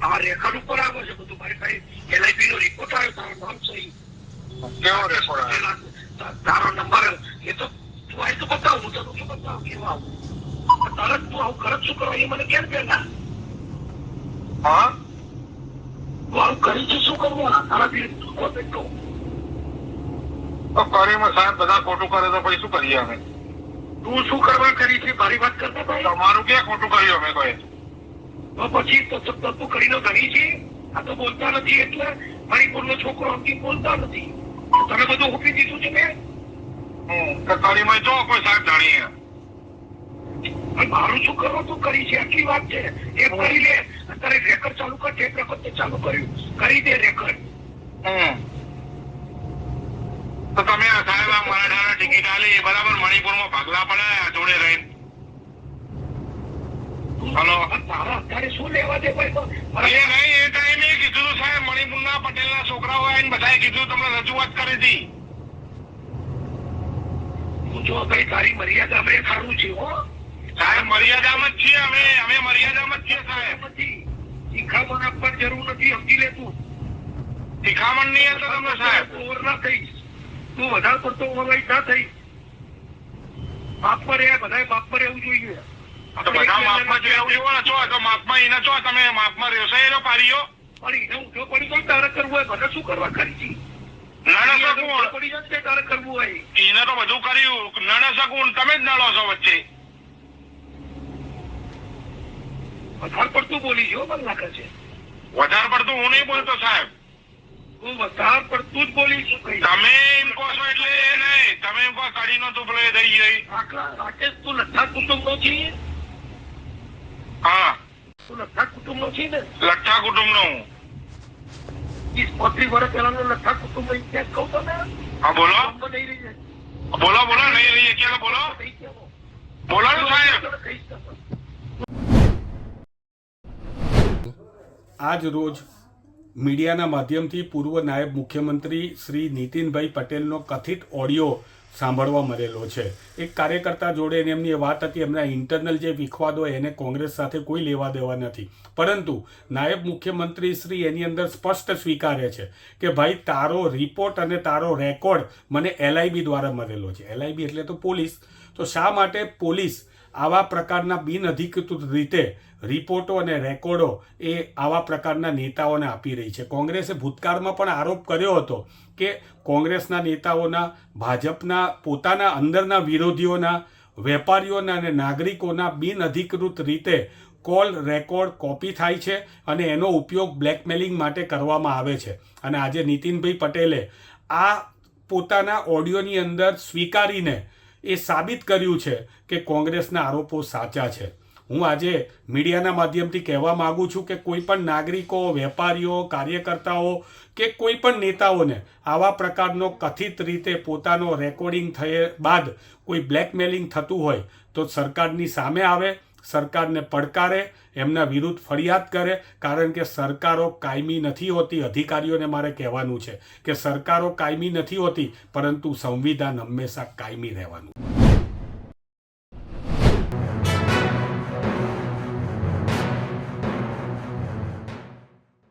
Record ઉપર આવે છે બધું મારી પાસે એલઆઈપી નો રિપોર્ટ આવ્યો તારો નામ સહી કેવો રેકોર્ડ આવ્યો? તારો નંબર એ તો તું આય તો બતાવ હું તો તમને બતાવ કેવો આવું? તરત તું આવું કરત શું કરો? એ મને કેમ પેલા હા? તું આવું કરી છે શું કરવું? તારા વિરુદ્ધ તું કોને કહું તો. કરીમાં સાહેબ બધા ખોટું કરે તો પછી શું કરીએ અમે? તું શું કરવા કરી છે? મારી વાત કરતા ભાઈ તમારું ક્યાં ખોટું કર્યું અમે કોઈ? તો પછી તો કરીને ધણી છે. આ તો બોલતા નથી એટલે મણિપુરનો છોકરો અંકિત બોલતા નથી. તો તમે બધું મૂકી દીધું છે મેં હમ તો જો કોઈ સાહેબ ધણી મારું શું કરવા તું કરી છે? આટલી વાત છે. એ કરી લે. અત્યારે રેકર્ડ ચાલુ કર. ટેપ રેકર્ડ તે ચાલુ કર્યું. કરી દે રેકર્ડ તો તમે સાહેબ મરાઠાના ટિકિટ આલી બરાબર મણિપુરમાં ભાગલા પડાયા જોડે રહીને. હલો. તારા શું લેવા દે ભાઈ એ નહીં એ ટાઈમે કીધું સાહેબ મણિપુરના પટેલના છોકરાઓ આવીને બધાએ કીધું તમને રજૂઆત કરી હતી જો ભાઈ તારી મર્યાદા મેં સારું છે હો. સાહેબ મર્યાદામાં જ છીએ અમે અમે મર્યાદામાં જ છીએ સાહેબ. નથી શીખામણ આપવાની જરૂર નથી સમજી લે તું. શિખામણ નહીં તમને સાહેબ? ઓવર ના થઈ. તું વધારે પડતો ઓવરવાઇટ ના થઈ. બાપ પર રહ્યા બધાએ માપ પર રહેવું જોઈએ. તો બધા માપમાં જો એવું જોવો ને છો તો માપમાં એને છો તમે માપમાં રહેશો એનો પારીઓ પણ એને ઊંધો પડી જાય તારે કરવું હોય મને શું કરવા કરી છે નડે ઊંધો શકું પડી જાય તારે કરવું હોય? એને તો બધું કર્યું. નડે શકું તમે જ નડો છો વચ્ચે. વધારે પડતું બોલી મને લાગે છે. વધારે પડતું હું નહીં બોલતો સાહેબ. તું વધારે પડતું જ બોલી તમે એમ કહો છો એટલે એ નહીં. તમે એમ કહો કડીનો તું થઈ ગઈ. રાકેશ તું લઠ્ઠા કુટુંબ નો છે હા તું લઠ્ઠા કુટુંબ નો છે ને? લઠ્ઠા કુટુંબનું ત્રીસ પાંત્રીસ વર્ષ પહેલા નો લઠ્ઠા કુટુંબ ઇતિહાસ કહું તમે હા બોલો. બોલો બોલો નહીં રહી ચાલો બોલો? બોલો સાહેબ. આજ રોજ મીડિયાના માધ્યમથી પૂર્વ નાયબ મુખ્યમંત્રી શ્રી નીતિનભાઈ પટેલનો કથિત ઓડિયો સાંભળવા મળેલો છે. એક કાર્યકર્તા જોડે એમની વાત હતી, એમના ઇન્ટરનલ જે વિખવાદ એને કોંગ્રેસ સાથે કોઈ લેવા દેવા નથી. પરંતુ નાયબ મુખ્યમંત્રી શ્રી એની અંદર સ્પષ્ટ સ્વીકારે છે કે ભાઈ તારો રિપોર્ટ અને તારો રેકોર્ડ મને એલઆઈબી દ્વારા મળેલો છે. એલઆઈબી એટલે તો પોલીસ. તો શા માટે પોલીસ આવા પ્રકારના બિનઅધિકૃત રીતે રિપોર્ટો અને રેકોર્ડો એ આવા પ્રકારના નેતાઓને આપી રહી છે. કોંગ્રેસે ભૂતકાળમાં પણ આરોપ કર્યો હતો કે કોંગ્રેસના નેતાઓના, ભાજપના, પોતાના અંદરના વિરોધીઓના, વેપારીઓના અને નાગરિકોના બિનઅધિકૃત રીતે કોલ રેકોર્ડ કોપી થાય છે અને એનો ઉપયોગ બ્લેકમેલિંગ માટે કરવામાં આવે છે. અને આજે નીતિનભાઈ પટેલે આ પોતાના ઓડિયોની અંદર સ્વીકારીને એ સાબિત કર્યું છે કે કોંગ્રેસના આરોપો સાચા છે. હું આજે મીડિયાના માધ્યમથી કહેવા માગું છું કે કોઈ પણ નાગરિકો, વેપારીઓ, કાર્યકર્તાઓ કે કોઈ પણ નેતાઓને આવા પ્રકારનો કથિત રીતે પોતાનો રેકોર્ડિંગ થયે બાદ કોઈ બ્લેકમેલિંગ થતું હોય તો સરકારની સામે આવે સરકારને પડકારે, એમના વિરુદ્ધ ફરિયાદ કરે, કારણ કે સરકારો કાયમી નથી હોતી, અધિકારીઓને મારે કહેવાનું છે કે સરકારો કાયમી નથી હોતી, પરંતુ સંવિધાન હંમેશા કાયમી રહેવાનું.